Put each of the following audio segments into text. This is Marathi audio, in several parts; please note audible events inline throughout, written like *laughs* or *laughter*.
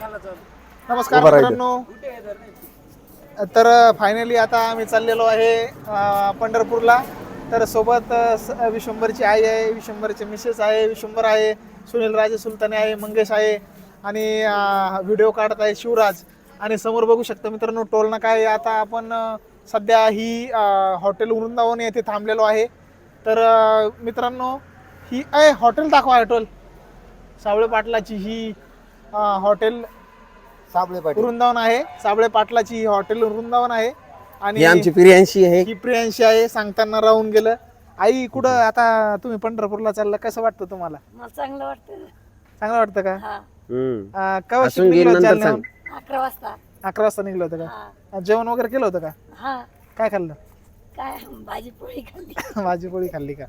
नमस्कार उभं राहिलं. मित्रांनो. तर फायनली आता आम्ही चाललेलो आहे अं, पंढरपूरला. तर सोबत अं, स- विश्वंभरची आई आहे विश्वंभरचे मिसेस आहे विश्वंभर आहे सुनील राजे सुलताने आहे मंगेश आहे आणि व्हिडिओ काढत आहे शिवराज. आणि समोर बघू शकता मित्रांनो टोल नाका आहे आता आपण अं, सध्या ही अं, हॉटेल वृंदावन येथे थांबलेलो आहे. तर अं, मित्रांनो ही आहे हॉटेल दाखवा हॉटेल सावळे पाटलाची ही हॉटेल साबळे पाटील. वृंदावन आहे. साबळे पाटलाची ही हॉटेल वृंदावन आहे. आणि ही आमची प्रियांशी आहे. ही प्रियांशी आहे. सांगताना राहून गेलं. आई कुठं आता तुम्ही पंढरपूरला चालला कसं वाटतं तुम्हाला? मला चांगलं वाटतं. चांगलं वाटतं का? हा. हम्म. अं, केव्हा असून निघलो गेलं नंतर जालन्याहून? अकरा वाजता. अकरा वाजता निघलो होतं हा. का जेवण वगैरे केलं होतं का? हा. काय खाल्लं? काय? भाजी पोळी खाल्ली. *laughs* भाजी पोळी खाल्ली का?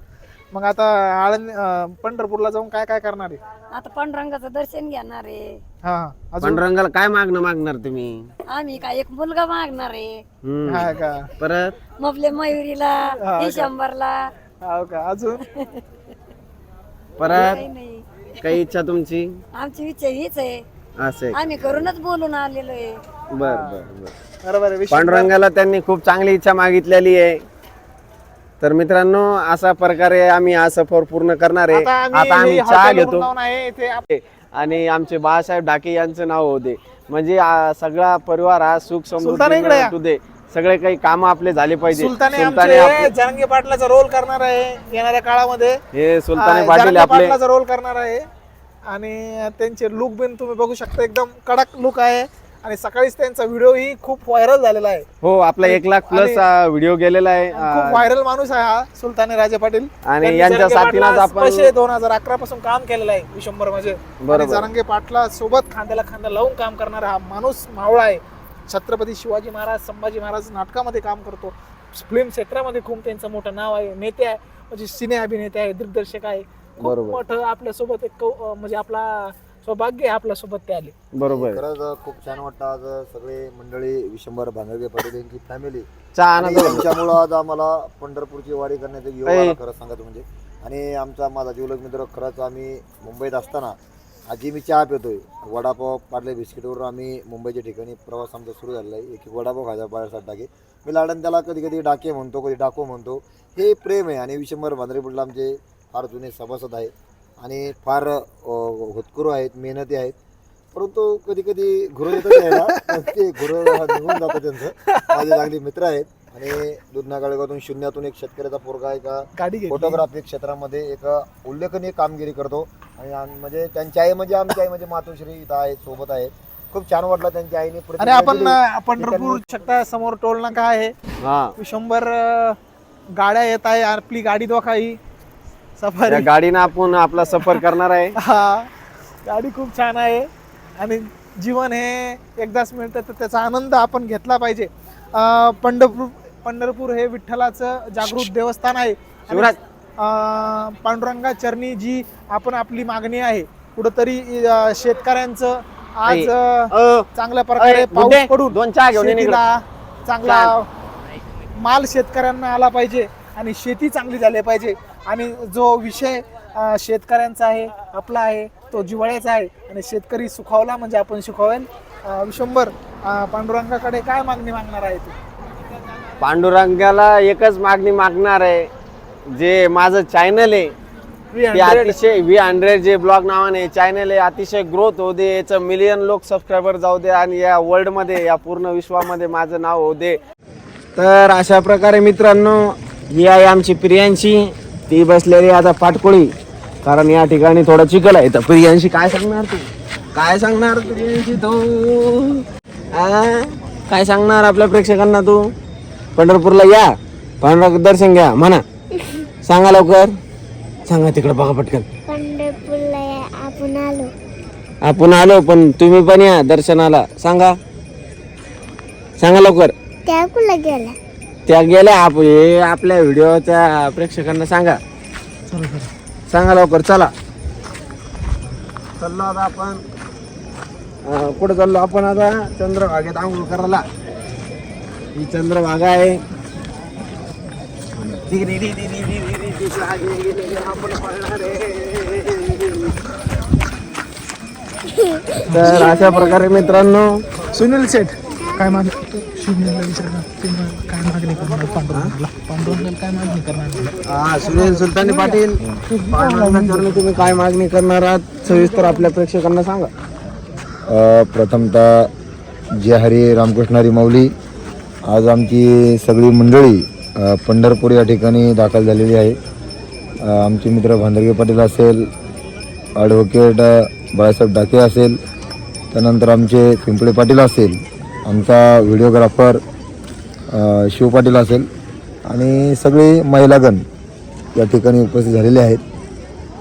मग आता आळंद अं, पंढरपूरला जाऊन काय काय करणार आहे? आता पांडुरंगाचं दर्शन घेणार आहे. हा हा अजून? पांडुरंगाला काय मागणं मागणार तुम्ही? आम्ही काय एक मुलगा मागणार आहे. हम्म. हा का? परत? मपले मयुरीला? डिसेंबरला. हो का? अजून? परत? काही नाही. काही इच्छा तुमची? आमची इच्छा हीच आहे. असे आम्ही करूनच बोलून आलेलो आहे. बर बर बर. बरोबर आहे पांडुरंगाला त्यांनी खूप चांगली इच्छा मागितलेली आहे. तर मित्रांनो अशा प्रकारे आम्ही हा सफर पूर्ण करणार आहे. आता आम्ही चहा घेतो. आणि आमचे बाळासाहेब डाके यांचं नाव होते. म्हणजे सगळा परिवार हा सुख. समृद्धी दे सगळे काही काम आपले झाले पाहिजे. सुलताने पाटलाचा रोल करणार आहे येणाऱ्या काळामध्ये. हे सुलताने पाटील आपले पाटलाचा रोल करणार आहे. आणि त्यांचे लुक बिन तुम्ही बघू शकता एकदम कडक लुक आहे. आणि सकाळीच त्यांचा व्हिडिओ ही खूप व्हायरल झालेला आहे. हो आपला एक लाख प्लस व्हिडिओ गेलेला आहे. खूप व्हायरल माणूस आहे हा सुलताने राजे पाटील. आणि यांच्या साथीलाच आपण- स्पेशल दोन हजार अकरा पासून काम केलेलं आहे विशंभर म्हणजे. बरोबर. आणि जरांगे पाटला सोबत खांद्याला खांदा लावून काम करणारा हा माणूस मावळा आहे. छत्रपती शिवाजी महाराज संभाजी महाराज नाटकामध्ये काम करतो. फिल्म क्षेत्रामध्ये खूप त्यांचं मोठं नाव आहे नेते आहे. म्हणजे सिने अभिनेते आहे दिग्दर्शक आहे. खूप. मोठं आपल्यासोबत एक म्हणजे आपला सौभाग्य आहे आपल्यासोबत ते आले. बरोबर. आहे. खरंच खूप छान वाटतं आज सगळे मंडळी विशंभर भांगरगे पाटील यांची फॅमिली. त्यांच्यामुळं आज आम्हाला पंढरपूरची वारी करण्याचा योग. आला खरं सांगत म्हणजे. आणि आमचा माझा जीवलग मित्र खरंच आम्ही मुंबईत असताना आजी मी चहा पितोय. वडापाव पाडले बिस्किटवर आम्ही मुंबईच्या ठिकाणी प्रवास आमचा सुरू झालेला आहे. एक वडापाव खायचा बाहेरसाठी टाके. मी लाडन त्याला कधी कधी डाके म्हणतो कधी डाको म्हणतो. हे प्रेम आहे आणि विशंभर भांदरे पाटील आमचे फार जुने सभासद आहेत. आणि फार होतकरू आहेत मेहनती आहेत. परंतु कधी कधी घुरं येतात यायला. ते घुरं निघून जातं त्यांचं. माझे चांगले मित्र आहेत. आणि दुधना गाळगावातून शून्यातून एक शेतकऱ्याचा पोरगा एका फोटोग्राफी क्षेत्रामध्ये एक उल्लेखनीय कामगिरी करतो. आणि म्हणजे त्यांची आई म्हणजे आमची आई म्हणजे मातोश्री इथं आहेत सोबत आहेत. खूप छान वाटलं त्यांच्या आईने प्रतिक्रिया आपण पंढरपूर शकता समोर टोल नाका आहे. हा. शंभर गाड्या येत आहे आपली गाडी दोखा ही सफारी. गाडीनं आपण आपला सफर करणार आहे. हा गाडी खूप छान आहे. आणि जीवन हे एकदाच मिळतं तर त्याचा आनंद आपण घेतला पाहिजे. पंढरपूर पंढरपूर हे विठ्ठलाचं जागृत देवस्थान आहे. शिवराज. पांडुरंगा चरणी जी आपण आपली मागणी आहे. कुठंतरी शेतकऱ्यांचं आज चांगल्या प्रकारे पाऊस पडून दोन चहा घेऊन चांगला माल शेतकऱ्यांना आला पाहिजे. आणि शेती चांगली झाली पाहिजे. आणि जो विषय शेतकऱ्यांचा आहे आपला आहे तो जिवाळ्याचा आहे आणि शेतकरी सुखावला म्हणजे आपण सुखावेल अं, पांडुरंगाकडे काय मागणी मागणार आहे तू? पांडुरंगाला एकच मागणी मागणार आहे. जे माझं चॅनल आहे ते 300 अतिशय व्ही हंड्रेड जे ब्लॉग नावाने चॅनल आहे अतिशय ग्रोथ होऊ दे याचं मिलियन लोक सबस्क्रायबर जाऊ दे आणि या वर्ल्डमध्ये या पूर्ण विश्वामध्ये माझं नाव होऊ दे. तर अशा प्रकारे मित्रांनो ही आहे आमची प्रियांशी. ती बसलेली आता पाटकोळी. कारण या ठिकाणी थोडं चिखल आहे. तर प्रियांशी काय सांगणार तू? काय सांगणार प्रियांशी तू? आ? काय सांगणार आपल्या प्रेक्षकांना तू? पंढरपूरला या. पांडुरंग दर्शन घ्या. म्हणा. सांगा लवकर. सांगा तिकडे बघा पटकन. पंढरपूरला आपण आलो. आपण आलो पण तुम्ही पण या दर्शनाला. सांगा. सांगा लवकर. त्या कुला गेला त्या गेल्या आप हे आपल्या व्हिडिओच्या प्रेक्षकांना सांगा. सांगा लवकर चला. चाललो आता आपण. कुठं चाललो आपण आता? चंद्रभागेत आंघोळ करायला ही चंद्रभागा आहे. तर अशा प्रकारे मित्रांनो सुनील शेठ काय मान सुनील काय मागणी करणार पांडुरंगाला पांडुरंगाला काय मागणी करणार हा सुनील सुलतानी पाटील. पांडुरंगाचरणी तुम्ही काय मागणी करणार आहात? सविस्तर आपल्या प्रेक्षकांना सांगा. अ, प्रथमतः जय हरी रामकृष्ण हरी माऊली आज आमची सगळी मंडळी अ, पंढरपूर या ठिकाणी दाखल झालेली आहे. अ, आमचे मित्र भांदरगे पाटील असेल ॲडव्होकेट अ, बाळासाहेब डाके असेल त्यानंतर आमचे पिंपळे पाटील असेल आमचा व्हिडिओग्राफर शिव पाटील असेल आणि सगळे महिलागण या ठिकाणी उपस्थित झालेले आहेत.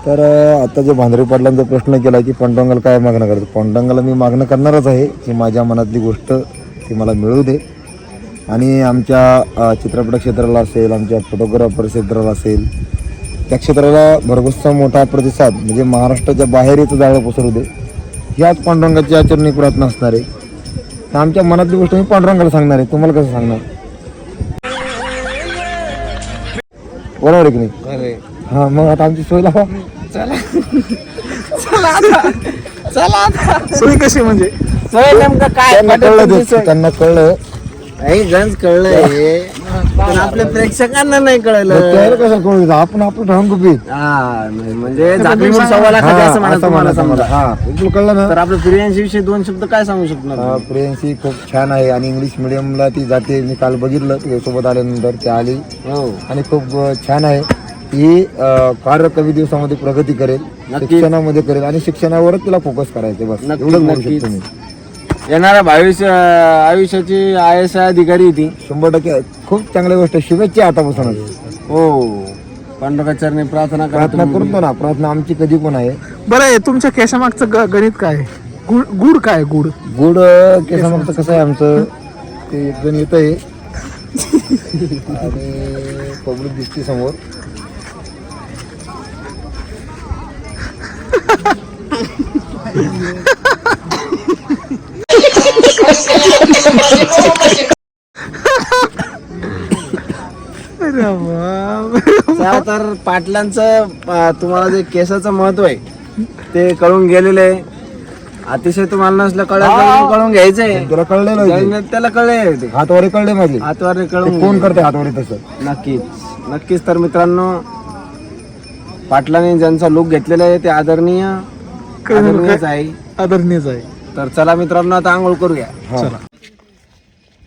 तर आता जे भांदरे पाटलांचा प्रश्न केला की पांडुरंगाला काय मागणं करतो पांडुरंगाला मी मागणं करणारच आहे की माझ्या मनातली गोष्ट ती मला मिळू दे. आणि आमच्या चित्रपट क्षेत्राला असेल आमच्या फोटोग्राफर क्षेत्राला असेल त्या क्षेत्राला भरघोसचा मोठा प्रतिसाद म्हणजे महाराष्ट्राच्या बाहेर येतं जाळं पसरू दे ह्याच पांडुरंगाची आचरणी प्रार्थना असणार आहे तर आमच्या मनातली गोष्ट मी पांडुरंगाला सांगणार आहे. तुम्हाला कसं सांगणार? बरोबर आहे की नाही? हा मग आता आमची सोय लावा. सोय कशी म्हणजे? नेमकं काय? त्यांना कळलं ते, सोय? त्यांना कळलं. नाही गंज कळलंय पण आपल्या प्रेक्षकांना नाही कळलं. त्याला कसं कळू? आपण आपलं ठाऊन गुपित हा नाही, म्हणजे जागरी म्हणून सव्वा लाखाचे असं म्हणा तुम्हाला समजा. हा तुला कळलं ना. तर आपल्या प्रियांशी विषयी दोन शब्द काय सांगू शकणार अं, खूप छान आहे आणि इंग्लिश मिडियमला ती जाते. मी काल बघितलं तिच्यासोबत आल्यानंतर ती आली. हो. आणि खूप अं, छान आहे. ती अं, फार कमी दिवसामध्ये प्रगती करेल. शिक्षणामध्ये करेल आणि शिक्षणावरच तिला फोकस करायचे बस. नक्कीच, एवढंच नक्कीच. शकतो मी. येणाऱ्या भविष्य आयुष्याची आय एस आय अधिकारी आहे ती. शंभर टक्के. खूप चांगली गोष्ट आहे. शुभेच्छा आतापासूनच. हो. पांडुरंगाचरणी प्रार्थना करा प्रार्थना तुम्ही. करतो ना. प्रार्थना आमची कधी पण आहे. बरं आहे तुमच्या केशामागचं ग- गणित काय आहे? गुड गुड काय आहे, गुड गुड केसामागचं कसं आहे आमचं? ते एक जण येत आहे आणि पब्लिक दिसते समोर. तर पाटलांचं अं, तुम्हाला जे केसाचं महत्त्व आहे ते कळून गेलेलं आहे. अतिशय तुम्हाला नसलं कळत कळून घ्यायचंय तुला कळलेलं त्याला कळले हातवारे कळले माझे. हातवारे कळून कोण करते हातवारे तसं? नक्कीच. नक्कीच तर मित्रांनो पाटलाने ज्यांचा लुक घेतलेला आहे ते आदरणीय आदरणीयच आहे. आदरणीयच आहे. तर चला मित्रांनो आता आंघोळ करूया. चला.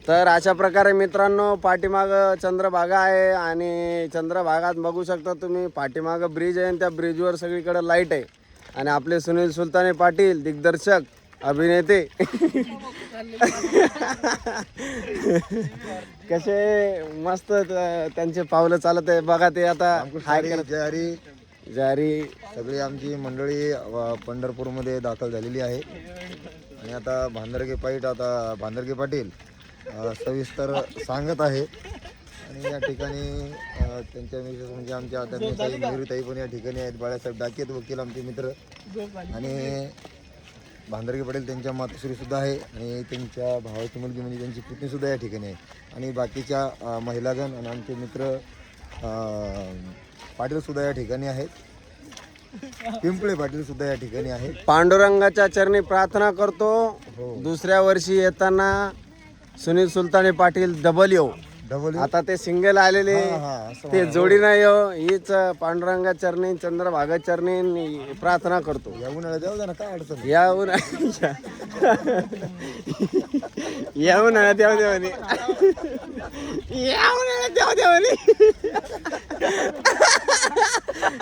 तर अशा प्रकारे मित्रांनो पाठीमाग चंद्रभागा आहे आणि चंद्रभागात बघू शकता तुम्ही पाठीमाग ब्रिज आहे आणि त्या ब्रिजवर सगळीकडे लाइट आहे. आणि आपले सुनील सुलताने पाटील दिग्दर्शक अभिनेते. कसे मस्त त्यांचे पावलं चालत आहे. बघा ते आता हाय करत जारी सगळी आमची मंडळी पंढरपूरमध्ये दाखल झालेली आहे. आणि आता भांदरगे पाईट आता भांदरगे पाटील सविस्तर सांगत आहे. आणि या ठिकाणी त्यांच्या मिसेस म्हणजे आमच्या आदरणीयताई मयुरीताई पण या ठिकाणी आहेत. बाळासाहेब डाकेत वकील आमचे मित्र. आणि भांदरगे पाटील त्यांच्या मातोश्रीसुद्धा आहे. आणि त्यांच्या भावाची मुलगी म्हणजे त्यांची पुतणीसुद्धा या ठिकाणी आहे. आणि बाकीच्या महिलागण आणि आमचे मित्र अ, पाटील सुद्धा या ठिकाणी आहेत. पिंपळे पाटील सुद्धा या ठिकाणी आहेत. पांडुरंगाच्या चरणी प्रार्थना करतो. दुसऱ्या वर्षी येताना सुनील सुलताने पाटील डबल येऊ. डबल आता ते सिंगल आलेले. हा, ते जोडी नाही येऊ. हीच पांडुरंगा चरणी चंद्रभागा चरणी प्रार्थना करतो. या उन्हाळ्यात जाऊ द्या ना काय अडचण नाही. या उन्हाळ्यात *laughs* या उन्हाळ्यात या उन्हाळ्यात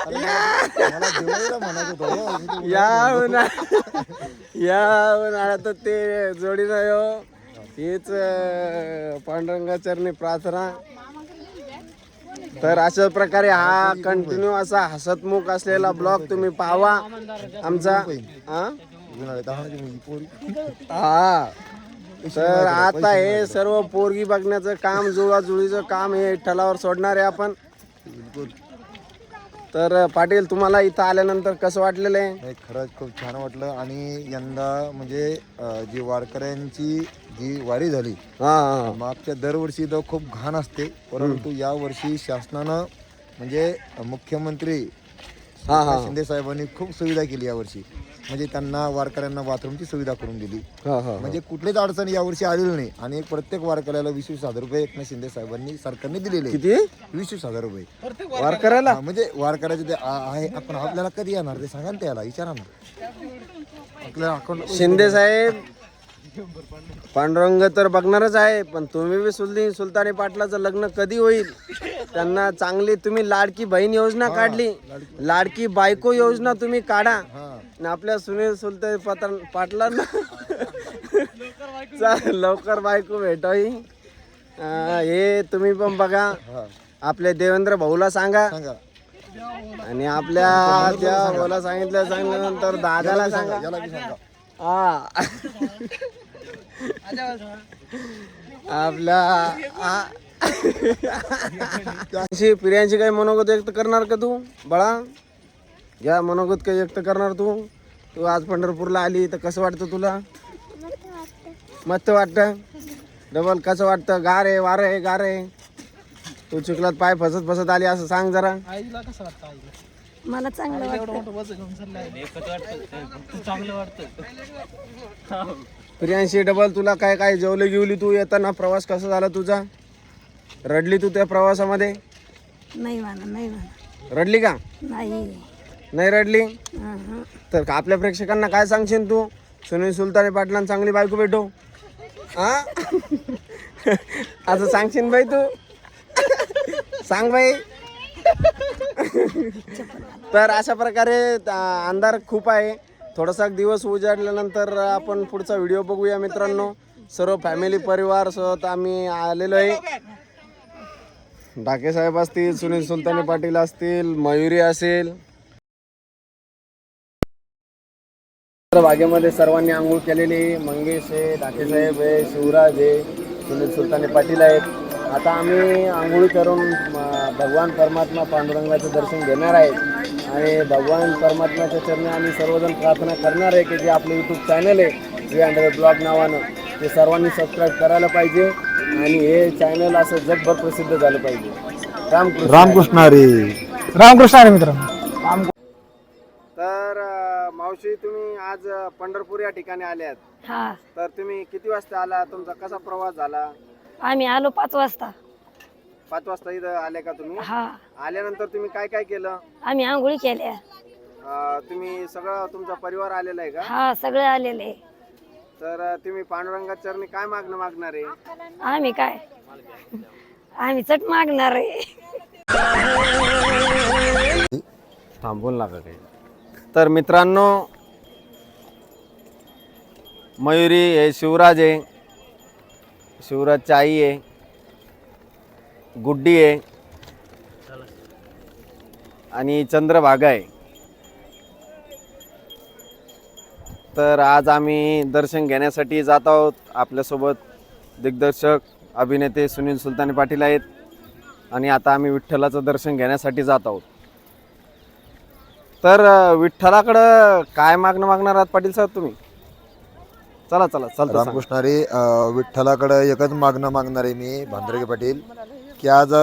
मला दिवाळीला म्हणायचं होतं हो. या उन्हाळ्यात या उन्हाळ्यात ते जोडी नाही येऊ हीच अं, पांडुरंगा चरणी प्रार्थना तर अशा प्रकारे हा कंटिन्यू असा हसतमुख असलेला ब्लॉग तुम्ही पाहावा आमचा हा उन्हाळ्यात हाणायची पोरी. हा तर आता हे सर्व पोरगी बघण्याचं काम जुळवाजुळीचं काम हे विठ्ठलावर सोडणार आहे आपण. तर पाटील तुम्हाला इथं आल्यानंतर कसं वाटलेलं आहे? नाही खरंच खूप छान वाटलं आणि यंदा म्हणजे अं, जी वारकऱ्यांची जी वारी झाली हा हा. मागच्या दरवर्षी तर खूप घाण असते परंतु या वर्षी शासनानं म्हणजे मुख्यमंत्री हा, हा. शिंदे साहेबांनी खूप सुविधा केली यावर्षी. म्हणजे त्यांना वारकऱ्यांना बाथरूमची सुविधा करून दिली. हा हा म्हणजे कुठलीच अडचण यावर्षी आलेली नाही. आणि प्रत्येक वारकऱ्याला वीस वीस हजार रुपये एकनाथ शिंदे साहेबांनी सरकारने दिलेले. किती? वीस वीस हजार रुपये. वार करायला हा, म्हणजे वारकऱ्याचे ते आ- आहे. आपण आपल्याला कधी येणार? ते सांगा ना त्याला. विचारा ना. आपल्या अकाउंट शिंदे साहेब पांडुरंग तर बघणारच आहे पण तुम्ही बी सुलती सुलतानी पाटलाचं लग्न कधी होईल? त्यांना चांगली तुम्ही लाडकी बहीण योजना काढली. लाडकी बायको योजना तुम्ही काढा. आणि आपल्या सुनील सुलतान पाटला पाटलांना. चा- लवकर बायको भेटावी अं, हे तुम्ही पण बघा. आपल्या देवेंद्र भाऊला सांगा. आणि आपल्या त्या भाऊला सांगितलं सांगितल्यानंतर दादाला सांगा हा. आपला आ- *laughs* अशी प्रियांशी काही मनोगत व्यक्त करणार का तू? बाळा? या मनोगत काही व्यक्त करणार तू? तू आज पंढरपूरला आली तर कसं वाटतं तुला? मस्त वाटतं. डबल कसं वाटतं? गार आहे वारं आहे गार आहे. तू चिखलात पाय फसत फसत आली असं सांग जरा. आईला कसं वाटतं आईला? मला चांगलं वाटतं प्रियांशी डबल तुला काय काय जेवले घेवली तू येताना? प्रवास कसा झाला तुझा? रडली तू त्या प्रवासामध्ये? नाही म्हणा नाही म्हणा. रडली का? नाही. नाही रडली? अहं. तर का आपल्या प्रेक्षकांना काय सांगशील तू? सुनील सुलताने पाटलांना चांगली बायको भेटो. हा *laughs* असं सांगशील बाई तू? सांग बाई. तर अशा प्रकारे आ, अंधार खूप आहे. थोडासा दिवस उजाडल्यानंतर आपण पुढचा व्हिडिओ बघूया मित्रांनो. सर्व फॅमिली परिवार सोबत आम्ही आलेलो आहे. डाके साहेब असतील सुनील सुलताने पाटील असतील मयुरी असेल बागेमध्ये सर्वांनी आंघोळ केलेली आहे. मंगेश आहे डाके साहेब आहे शिवराज आहे सुनील सुलताने पाटील आहेत. आता आम्ही आंघोळी करून म, भगवान परमात्मा पांडुरंगाचं दर्शन घेणार आहेत आणि भगवान परमात्म्याच्या चरणी आम्ही सर्वजण प्रार्थना करणार आहे की जे आपलं यूट्यूब चॅनल आहे थ्री हंड्रेड ब्लॉग नावानं ते सर्वांनी सबस्क्राईब करायला पाहिजे. आणि हे चॅनल असं जगभर प्रसिद्ध झालं पाहिजे. रामकृष्ण रामकृष्ण हरी. रामकृष्ण आहे मित्रांनो. तर मावशी तुम्ही आज पंढरपूर या ठिकाणी आल्यात. हा. तर तुम्ही किती वाजता आला? तुमचा कसा प्रवास झाला? आम्ही आलो पाच वाजता. पाच वाजता इथं आले का तुम्ही? हा. आल्यानंतर तुम्ही काय काय केलं? आम्ही आंघोळी केल्या. अ, तुम्ही सगळं तुमचा परिवार आलेला आहे का? हा सगळे आलेले. तर अ, तुम्ही पांडुरंगा चरणी काय मागणं मागणार आहे? आम्ही काय? आम्ही चट मागणार आहे. थांबून लागा काही. तर मित्रांनो मयुरी हे शिवराज आहे शिवराजची आई आहे गुड्डी आहे आणि चंद्रभागा आहे. तर आज आम्ही दर्शन घेण्यासाठी जात आहोत. आपल्यासोबत दिग्दर्शक अभिनेते सुनील सुलताने पाटील आहेत. आणि आता आम्ही विठ्ठलाचं दर्शन घेण्यासाठी जात आहोत. तर विठ्ठलाकडं काय मागणं मागणार आहात पाटील साहेब तुम्ही? चला चला चल रामकृष्णारी रामकृष्ण एकच मागणं मागणार आहे मी भांदरगे पाटील की आज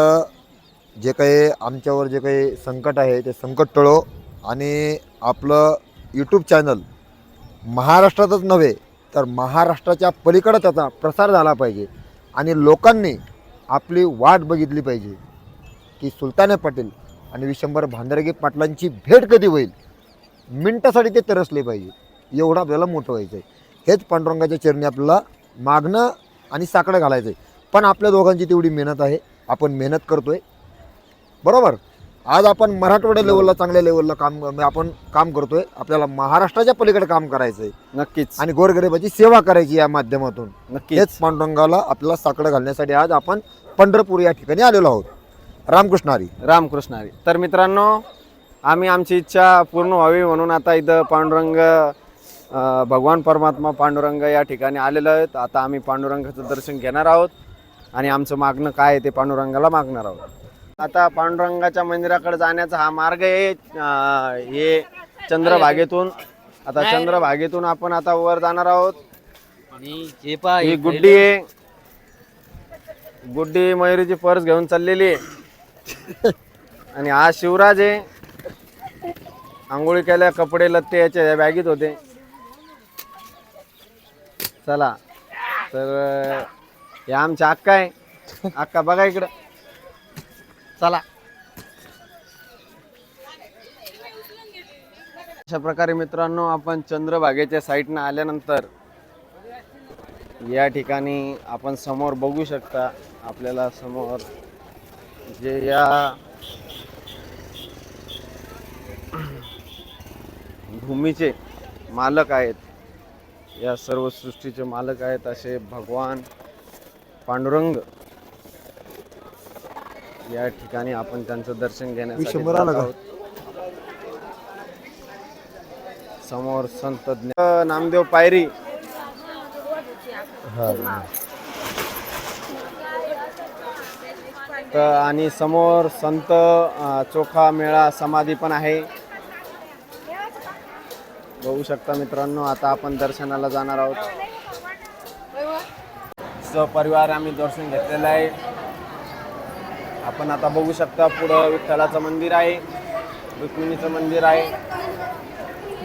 जे काही आमच्यावर जे काही संकट आहे ते संकट टळो आणि आपलं यूट्यूब चॅनल महाराष्ट्रातच नव्हे तर महाराष्ट्राच्या पलीकडं त्याचा प्रसार झाला पाहिजे आणि लोकांनी आपली वाट बघितली पाहिजे की सुलताने पाटील आणि विशंभर भांदरगे पाटलांची भेट कधी होईल? मिनटासाठी ते तरसले पाहिजे. एवढं आपल्याला मोठं व्हायचं आहे हेच पांडुरंगाच्या चरणी आपल्याला मागणं आणि साकडं घालायचं आहे पण आपल्या दोघांची तेवढी मेहनत आहे. आपण मेहनत करतोय. बरोबर? आज आपण मराठवाड्या लेवलला चांगल्या लेवलला काम म्हणजे आपण काम करतोय. आपल्याला महाराष्ट्राच्या पलीकडे काम करायचं आहे नक्कीच. आणि गोरगरिबाची सेवा करायची या माध्यमातून. नक्कीच. हेच पांडुरंगाला आपल्याला साकडं घालण्यासाठी आज आपण पंढरपूर या ठिकाणी आलेलो आहोत. रामकृष्ण हरी. रामकृष्ण हरी. तर मित्रांनो आम्ही आमची इच्छा पूर्ण व्हावी म्हणून आता इथं पांडुरंग अ, भगवान परमात्मा पांडुरंग या ठिकाणी आलेलो आहेत. आता आम्ही पांडुरंगाचं दर्शन घेणार आहोत आणि आमचं मागणं काय आहे ते पांडुरंगाला मागणार आहोत. आता पांडुरंगाच्या मंदिराकडे जाण्याचा हा मार्ग आहे अ, हे चंद्रभागेतून. आता चंद्रभागेतून आपण आता वर जाणार आहोत. आणि हे पहा ही गुड्डी आहे. गुड्डी मयुरीची पर्स घेऊन चाललेली आहे. *laughs* आणि हा शिवराज आहे. आंघोळी केल्या कपडे लत्ते याच्या बॅगीत होते. चला तर हे आमच्या अक्का आहे. अक्का बघा इकडं. चला. अशा प्रकारे मित्रांनो आपण चंद्रभागेच्या साईडनं आल्यानंतर या ठिकाणी आपण समोर बघू शकता. आपल्याला समोर जे या भूमीचे मालक आहेत या सर्व सृष्टीचे मालक आहेत असे भगवान पांडुरंग या ठिकाणी आपण त्यांचं दर्शन घेण्यासाठी. समोर संत नामदेव पायरी. तर आणि समोर संत चोखा मेळा समाधी पण आहे. बघू शकता मित्रांनो आता आपण दर्शनाला जाणार आहोत. सपरिवार आम्ही दर्शन घेतलेलं आहे. आपण आता बघू शकता पुढं विठ्ठलाचं मंदिर आहे रुक्मिणीचं मंदिर आहे.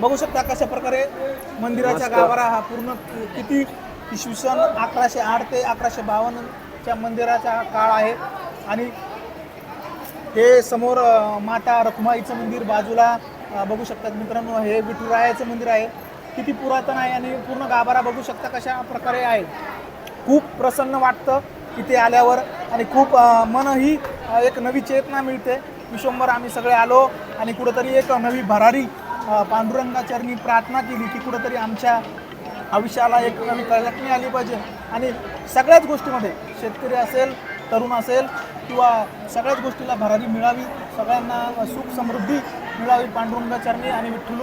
बघू शकता कशा प्रकारे मंदिराचा. गाभारा हा पूर्ण किती इसवी सन अकराशे आठ ते अकराशे बावन्नच्या मंदिराचा हा काळ आहे. आणि हे समोर माता रखुमाईचं मंदिर बाजूला बघू शकतात मित्रांनो हे विठुरायाचं मंदिर आहे. किती पुरातन आहे आणि पूर्ण गाभारा बघू शकता कशा प्रकारे आहे. खूप प्रसन्न वाटतं इथे आल्यावर आणि खूप मनही एक नवी चेतना मिळते. विश्वंभर आम्ही सगळे आलो आणि कुठंतरी एक नवी भरारी पांडुरंगाचरणी प्रार्थना केली की कुठंतरी आमच्या आयुष्याला एक नवी कळकणी आली पाहिजे. आणि सगळ्याच गोष्टीमध्ये शेतकरी असेल तरुण असेल किंवा सगळ्याच गोष्टीला भरारी मिळावी सगळ्यांना सुख समृद्धी मिळावी पांडुरंगाचरणी आणि विठ्ठल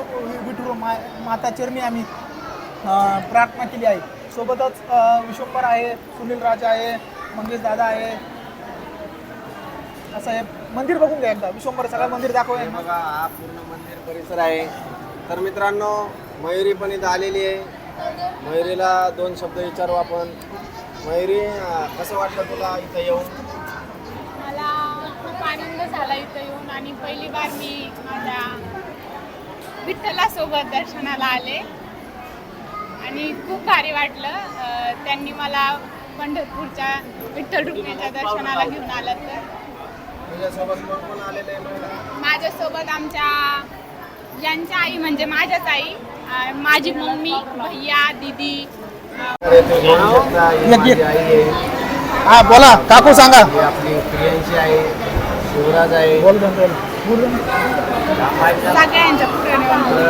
विठ्ठल मा माताचरणी आम्ही अ, प्रार्थना केली आहे. सोबतच विश्वंभर आहे सुनील राजा आहे मंगेश दादा आहे. असं आहे मंदिर बघून घ्या एकदा. विश्वंभर सगळं मंदिर दाखव हे बघा हा पूर्ण मंदिर परिसर आहे. तर मित्रांनो मयुरी पण इथं आलेली आहे. मयुरीला दोन शब्द विचारू आपण. मयुरी कसं वाटतं तुला इथं येऊन? मला खूप आनंद झाला इथं येऊन आणि पहिली बार मी माझ्या विठ्ठलासोबत दर्शनाला आले. आणि खूप भारी वाटलं अं, त्यांनी मला पंढरपूरच्या विठ्ठल रुक्मिणीच्या दर्शनाला घेऊन आलं तर तुझ्यासोबत कोण कोण आलेले आहे मयुरी? माझ्यासोबत आमच्या ज्यांच्या आई म्हणजे माझ्याच आई अं, माझी मम्मी भैया दिदी ही हा बोला. काकू सांगा. आपली प्रियांशी आहे शिवराज आहे. बोल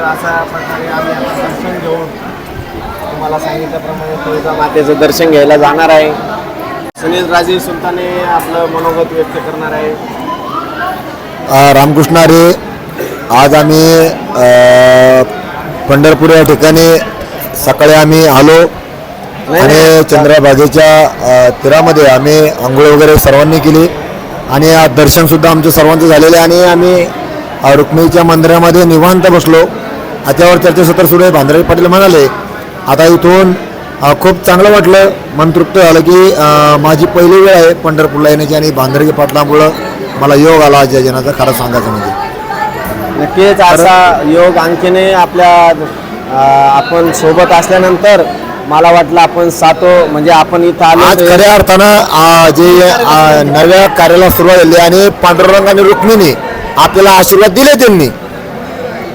अशा प्रकारे आम्ही आता दर्शन घेऊन तुम्हाला सांगितल्याप्रमाणे तुळजा मातेचं दर्शन घ्यायला जाणार आहे. सुनील राजे सुलताने आपलं मनोगत व्यक्त करणार आहे. रामकृष्ण हरी आज आम्ही अ, पंढरपूर या ठिकाणी सकाळी आम्ही आलो. आणि चंद्रभागेच्या तीरामध्ये आम्ही आंघोळ वगैरे सर्वांनी केली. आणि दर्शनसुद्धा आमचं सर्वांचं झालेलं आहे आणि आम्ही रुक्मिणीच्या मंदिरामध्ये निवांत बसलो. त्याच्यावर चर्चासत्र सुरू आहे भांदरे पाटील म्हणाले आता इथून खूप चांगलं वाटलं. मन तृप्त झालं की माझी पहिली वेळ आहे पंढरपूरला येण्याची आणि भांदरे पाटलामुळं मला योग आला आज या जनाचा खरं सांगायचं म्हणजे. नक्कीच असा योग आणखीने आपल्या आपण सोबत असल्यानंतर मला वाटलं आपण सातो म्हणजे आपण इथं आलो आज तर- खऱ्या अर्थानं जे नव्या कार्याला सुरुवात झाली आणि पांडुरंग आणि रुक्मिणी आपल्याला आशीर्वाद दिले त्यांनी.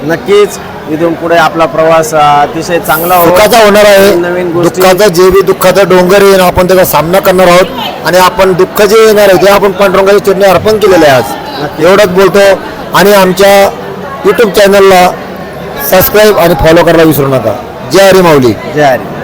नक्कीच इथून पुढे आपला प्रवास अं, अतिशय चांगला हो सुखाचा होणार आहे. नवीन गोष्टी दुःखाचा जे बी दुःखाचा डोंगर येईल आपण त्याचा सामना करणार आहोत. आणि आपण दुःख जे येणार आहे ते आपण पांडुरंगाच्या चरणी अर्पण केलेलं आहे आज. एवढंच बोलतो. आणि आमच्या युट्यूब चॅनलला सबस्क्राईब आणि फॉलो करायला विसरू नका. जय हरी माऊली. जय हरी